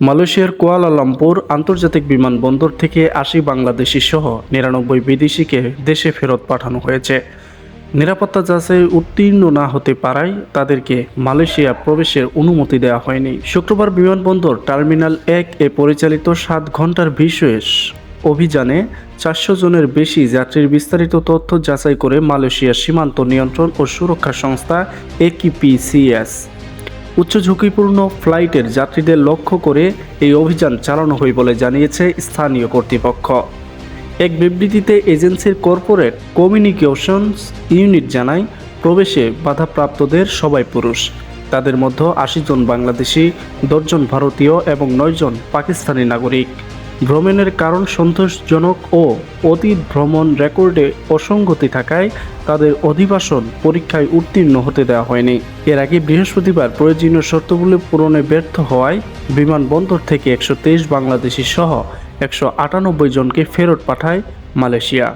মালয়েশিয়ার কুয়ালালামপুর আন্তর্জাতিক বিমানবন্দর থেকে আশি বাংলাদেশি সহ নিরানব্বই বিদেশিকে দেশে ফেরত পাঠানো হয়েছে। নিরাপত্তা যাচাই উত্তীর্ণ না হতে পারায় তাদেরকে মালয়েশিয়া প্রবেশের অনুমতি দেওয়া হয়নি। শুক্রবার বিমানবন্দর টার্মিনাল এক এ পরিচালিত সাত ঘণ্টার বিশেষ অভিযানে চারশো জনের বেশি যাত্রীর বিস্তারিত তথ্য যাচাই করে মালয়েশিয়ার সীমান্ত নিয়ন্ত্রণ ও সুরক্ষা সংস্থা একিপিসিএস উচ্চ ঝুঁকিপূর্ণ ফ্লাইটের যাত্রীদের লক্ষ্য করে এই অভিযান চালানো হয় বলে জানিয়েছে স্থানীয় কর্তৃপক্ষ। এক বিবৃতিতে এজেন্সির কর্পোরেট কমিউনিকেশনস ইউনিট জানায়, প্রবেশে বাধাপ্রাপ্তদের সবাই পুরুষ। তাদের মধ্যে আশি জন বাংলাদেশি দশজন ভারতীয় এবং নয়জন পাকিস্তানি নাগরিক। ভ্রমণের কারণ সন্তোষজনক ও অতীত ভ্রমণ রেকর্ডে অসঙ্গতি থাকায় তাদের অধিবাসন পরীক্ষায় উত্তীর্ণ হতে দেওয়া হয়নি। এর আগে বৃহস্পতিবার প্রয়োজনীয় শর্তগুলি পূরণে ব্যর্থ হওয়ায় বিমানবন্দর থেকে একশো তেইশ বাংলাদেশি সহ একশো আটানব্বই জনকে ফেরত পাঠায় মালয়েশিয়া।